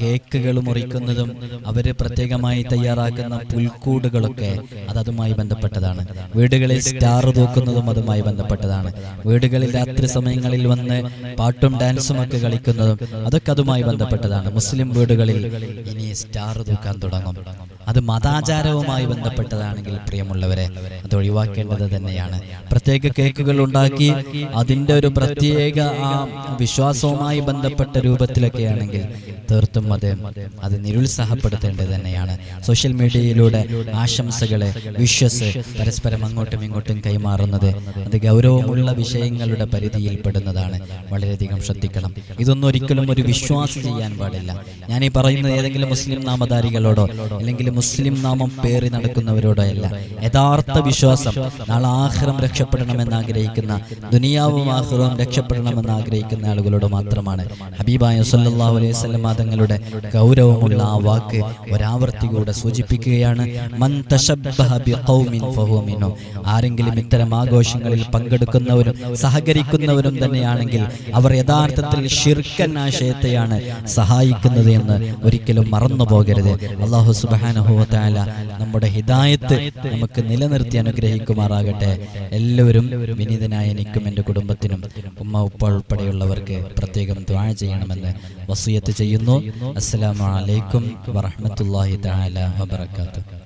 കേക്കുകൾ മുറിക്കുന്നതും അവർ പ്രത്യേകമായി തയ്യാറാക്കുന്ന പുൽക്കൂടുകളൊക്കെ അത് അതുമായി ബന്ധപ്പെട്ടതാണ്. വീടുകളിൽ സ്റ്റാർ തൂക്കുന്നതും അതുമായി ബന്ധപ്പെട്ടതാണ്. വീടുകളിൽ രാത്രി സമയങ്ങളിൽ വന്ന് പാട്ടും ഡാൻസും ഒക്കെ കളിക്കുന്നതും അതൊക്കെ അതുമായി ബന്ധപ്പെട്ടതാണ്. മുസ്ലിം വീടുകളിൽ ഇനി സ്റ്റാർ തൂക്കാൻ തുടങ്ങും. അത് മതാചാരവുമായി ബന്ധപ്പെട്ടതാണെങ്കിൽ പ്രിയമുള്ളവരെ അത് ഒഴിവാക്കേണ്ടത് തന്നെയാണ്. പ്രത്യേക കേക്കുകൾ ഉണ്ടാക്കി അതിന്റെ ഒരു പ്രത്യേക ആ വിശ്വാസവുമായി ബന്ധപ്പെട്ട രൂപത്തിലൊക്കെ ആണെങ്കിൽ തീർത്തും അത് അത് നിരുത്സാഹപ്പെടുത്തേണ്ടത് തന്നെയാണ്. സോഷ്യൽ മീഡിയയിലൂടെ ആശംസകളെ വിശ്വസ് പരസ്പരം അങ്ങോട്ടും ഇങ്ങോട്ടും കൈമാറുന്നത് അത് ഗൗരവമുള്ള വിഷയങ്ങളുടെ പരിധിയിൽപ്പെടുന്നതാണ്. വളരെയധികം ശ്രദ്ധിക്കണം. ഇതൊന്നും ഒരിക്കലും ഒരു വിശ്വാസം ചെയ്യാൻ പാടില്ല. ഞാൻ ഈ പറയുന്നത് ഏതെങ്കിലും മുസ്ലിം നാമധാരികളോടോ അല്ലെങ്കിൽ മുസ്ലിം നാമം പേറി നടക്കുന്നവരോടല്ല. യഥാർത്ഥ വിശ്വാസം നാളെ ആഹ്റം രക്ഷപ്പെടണമെന്ന് ആഗ്രഹിക്കുന്ന ദുനിയാവും ആഹ്റവും രക്ഷപ്പെടണമെന്ന് ആഗ്രഹിക്കുന്ന ആളുകളോട് മാത്രമാണ്. ഹബീബായ സല്ലല്ലാഹു അലൈഹി വസല്ലം തങ്ങളുടെ ഗൗരവമുള്ള ആ വാക്ക് ഒരാവർത്തി കൂടെ സൂചിപ്പിക്കുകയാണ് ആരെങ്കിലും ഇത്തരം ആഘോഷങ്ങളിൽ പങ്കെടുക്കുന്നവരും സഹകരിക്കുന്നവരും തന്നെയാണെങ്കിൽ അവർ യഥാർത്ഥത്തിൽ ഷിർക്കൻ ആശയത്തെയാണ് സഹായിക്കുന്നത് എന്ന് ഒരിക്കലും മറന്നു പോകരുത് അള്ളാഹു സുബാനഹുല നമ്മുടെ ഹിദായത്ത് നമുക്ക് നിലനിർത്തി അനുഗ്രഹിക്കുമാറാകട്ടെ. എല്ലാവരും വിനീതനായ എനിക്കും എന്റെ കുടുംബത്തിനും ഉമ്മ ഉപ്പ ഉൾപ്പെടെയുള്ളവർക്ക് പ്രത്യേകം ദ്വാഴ ചെയ്യണമെന്ന് വസൂയത്ത് ചെയ്യുന്നു. അസ്സലാമു അലൈക്കും വറഹ്മത്തുള്ളാഹി തആല വബറകാതുഹു.